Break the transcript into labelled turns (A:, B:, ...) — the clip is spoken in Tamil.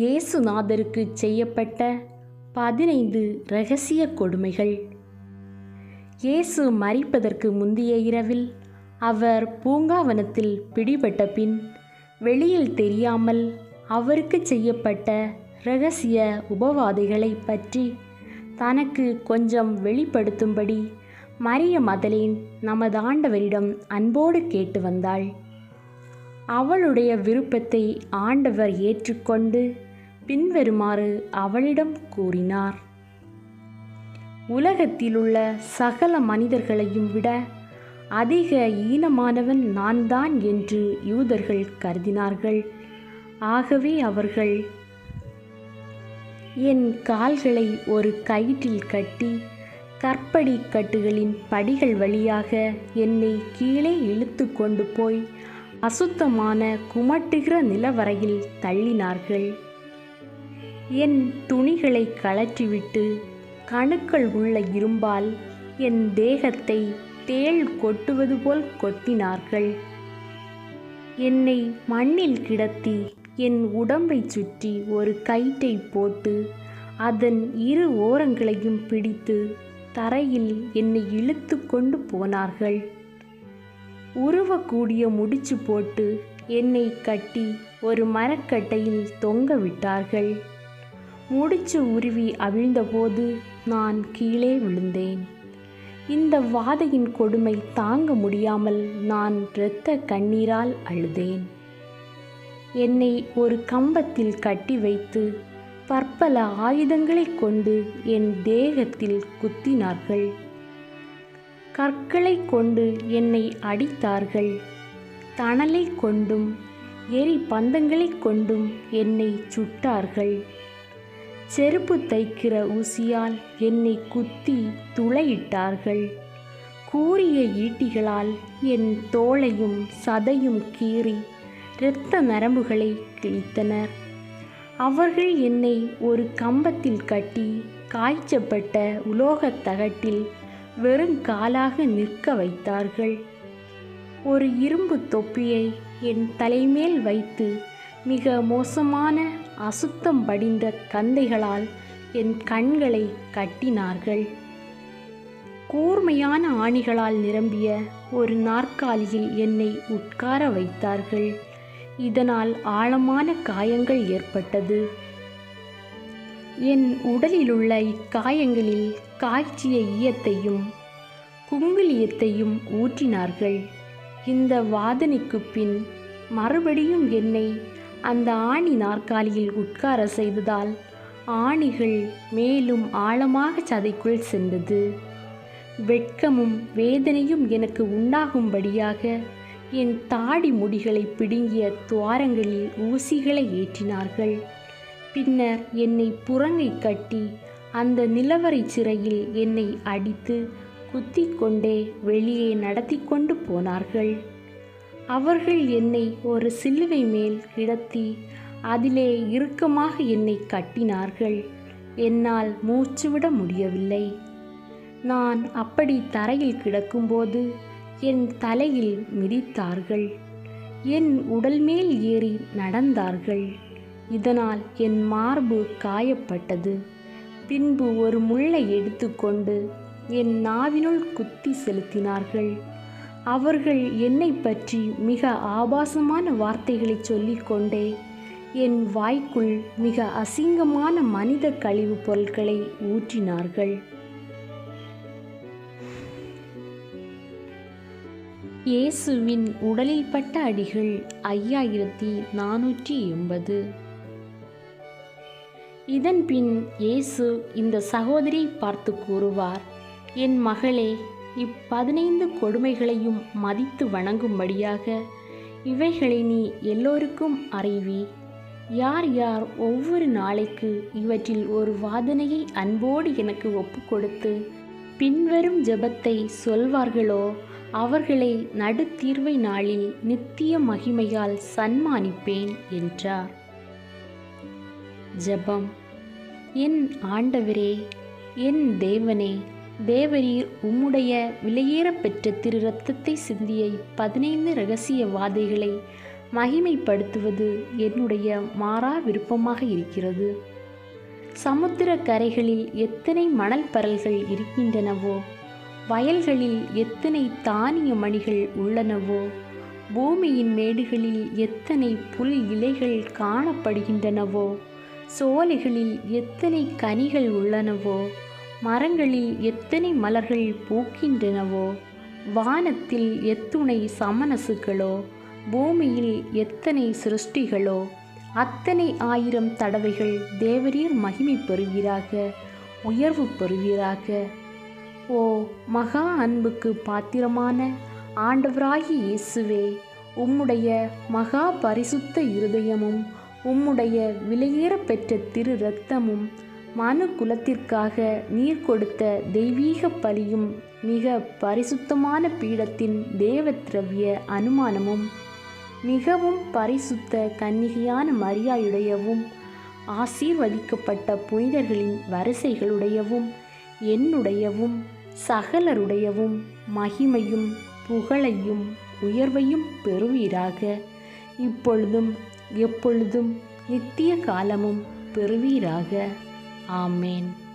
A: இயேசுநாதருக்கு செய்யப்பட்ட பதினைந்து இரகசிய கொடுமைகள். இயேசு மறிப்பதற்கு முந்தைய இரவில் அவர் பூங்காவனத்தில் பிடிபட்ட பின் வெளியில் தெரியாமல் அவருக்கு செய்யப்பட்ட இரகசிய உபவாதைகளை பற்றி தனக்கு கொஞ்சம் வெளிப்படுத்தும்படி மரிய மதலேன் நமது ஆண்டவரிடம் அன்போடு கேட்டு வந்தாள். அவளுடைய விருப்பத்தை ஆண்டவர் ஏற்றுக்கொண்டு பின்வருமாறு அவளிடம் கூறினார். உலகத்திலுள்ள சகல மனிதர்களையும் விட அதிக ஈனமானவன் நான் தான் என்று யூதர்கள் கருதினார்கள். ஆகவே அவர்கள் என் கால்களை ஒரு கயிற்றில் கட்டி கற்படி கட்டுகளின் படிகள் வழியாக என்னை கீழே இழுத்து கொண்டு போய் அசுத்தமான குமட்டுகிற நிலவரையில் தள்ளினார்கள். என் துணிகளை கழற்றிவிட்டு கணுக்கள் உள்ள இரும்பால் என் தேகத்தை தேள் கொட்டுவது போல் கொத்தினார்கள் என்னை மண்ணில் கிடத்தி என் உடம்பைச் சுற்றி ஒரு கயிற்றை போட்டு அதன் இரு ஓரங்களையும் பிடித்து தரையில் என்னை இழுத்து கொண்டு போனார்கள். உருவக்கூடிய முடிச்சு போட்டு என்னை கட்டி ஒரு மரக்கட்டையில் தொங்க விட்டார்கள். முடிச்சு உருவி அவிழ்ந்தபோது நான் கீழே விழுந்தேன். இந்த வாதையின் கொடுமை தாங்க முடியாமல் நான் இரத்த கண்ணீரால் அழுதேன். என்னை ஒரு கம்பத்தில் கட்டி வைத்து பற்பல ஆயுதங்களைக் கொண்டு என் தேகத்தில் குத்தினார்கள். கற்களை கொண்டு என்னை அடித்தார்கள். தணலை கொண்டும் எரி பந்தங்களைக் கொண்டும் என்னை சுட்டார்கள். செருப்பு தைக்கிற ஊசியால் என்னை குத்தி துளையிட்டார்கள். கூறிய ஈட்டிகளால் என் தோளையும் சதையும் கீறி இரத்த நரம்புகளை கிழித்தனர். அவர்கள் என்னை ஒரு கம்பத்தில் கட்டி காய்ச்சப்பட்ட உலோகத் தகட்டில் வெறும் காலாக நிற்க வைத்தார்கள். ஒரு இரும்பு தொப்பியை என் தலைமேல் வைத்து மிக மோசமான அசுத்தம் படிந்த கந்தைகளால் என் கண்களை கட்டினார்கள். கூர்மையான ஆணிகளால் நிரம்பிய ஒரு நாற்காலியில் என்னை உட்கார வைத்தார்கள். இதனால் ஆழமான காயங்கள் ஏற்பட்டது. என் உடலிலுள்ள இக்காயங்களில் காய்ச்சிய ஈயத்தையும் குங்குலியத்தையும் ஊற்றினார்கள். இந்த வாதனைக்கு பின் மறுபடியும் என்னை அந்த ஆணி நாற்காலியில் உட்கார செய்ததால் ஆணிகள் மேலும் ஆழமாக சதைக்குள் சென்றது. வெட்கமும் வேதனையும் எனக்கு உண்டாகும்படியாக என் தாடி முடிகளை பிடுங்கிய துவாரங்களில் ஊசிகளை ஏற்றினார்கள். பின்னர் என்னை புறங்கை கட்டி அந்த நிலவரை சிறையில் என்னை அடித்து குத்திக்கொண்டே வெளியே நடத்தி கொண்டு போனார்கள். அவர்கள் என்னை ஒரு சிலுவை மேல் கிடத்தி அதிலே இறுக்கமாக என்னை கட்டினார்கள். என்னால் மூச்சுவிட முடியவில்லை. நான் அப்படி தரையில் கிடக்கும்போது என் தலையில் மிதித்தார்கள். என் உடல் மேல் ஏறி நடந்தார்கள். இதனால் என் மார்பு காயப்பட்டது. பின்பு ஒரு முள்ளை எடுத்துக்கொண்டு என் நாவினுள் குத்தி செலுத்தினார்கள். அவர்கள் என்னை பற்றி மிக ஆபாசமான வார்த்தைகளை சொல்லிக்கொண்டே என் வாய்க்குள் மிக அசிங்கமான மனித கழிவுப் பொருட்களை ஊற்றினார்கள். இயேசுவின் உடலில் பட்ட அடிகள் ஐயாயிரத்தி நானூற்றி எண்பது. இதன் பின் இயேசு இந்த சகோதரியை பார்த்து கூறுவார் என் மகளே இப்பதினைந்து கொடுமைகளையும் மதித்து வணங்கும்படியாக இவைகளை நீ எல்லோருக்கும் அறிவி. யார் யார் ஒவ்வொரு நாளைக்கு இவற்றில் ஒரு வாதனையை அன்போடு எனக்கு ஒப்புக்கொடுத்து பின்வரும் ஜெபத்தை சொல்வார்களோ அவர்களை நடுத்தீர்வை நாளில் நித்திய மகிமையால் சன்மானிப்பேன் என்றார். ஜெபம். என் ஆண்டவரே என் தேவனே தேவரீர் உம்முடைய விலையேறப்பெற்ற திரு ரத்தத்தை சிந்திய பதினைந்து ரகசிய வாதைகளை மகிமைப்படுத்துவது என்னுடைய மாறா விருப்பமாக இருக்கிறது. சமுத்திர கரைகளில் எத்தனை மணல் பரல்கள் இருக்கின்றனவோ வயல்களில் எத்தனை தானிய மணிகள் உள்ளனவோ பூமியின் மேடுகளில் எத்தனை புல் இலைகள் காணப்படுகின்றனவோ சோலைகளில் எத்தனை கனிகள் உள்ளனவோ மரங்களில் எத்தனை மலர்கள் பூக்கின்றனவோ வானத்தில் எத்துணை சமனசுகளோ பூமியில் எத்தனை சிருஷ்டிகளோ அத்தனை ஆயிரம் தடவைகள் தேவரீர் மகிமை பெறுவீராக உயர்வு பெறுவீராக. ஓ மகா அன்புக்கு பாத்திரமான ஆண்டவராகி இயேசுவே உம்முடைய மகா பரிசுத்த இருதயமும் உம்முடைய விலையேற பெற்ற திரு இரத்தமும் மனு குலத்திற்காக நீர் கொடுத்த தெய்வீக பலியும் மிக பரிசுத்தமான பீடத்தின் தேவத்ரவிய அனுமானமும் மிகவும் பரிசுத்த கன்னிகையான மரியாயுடையவும் ஆசீர்வதிக்கப்பட்ட புனிதர்களின் வரிசைகளுடையவும் என்னுடையவும் சகலருடையவும் மகிமையும் புகழையும் உயர்வையும் பெறுவீராக. இப்பொழுதும் எப்பொழுதும் நித்திய காலமும் பெறுவீராக. Amen.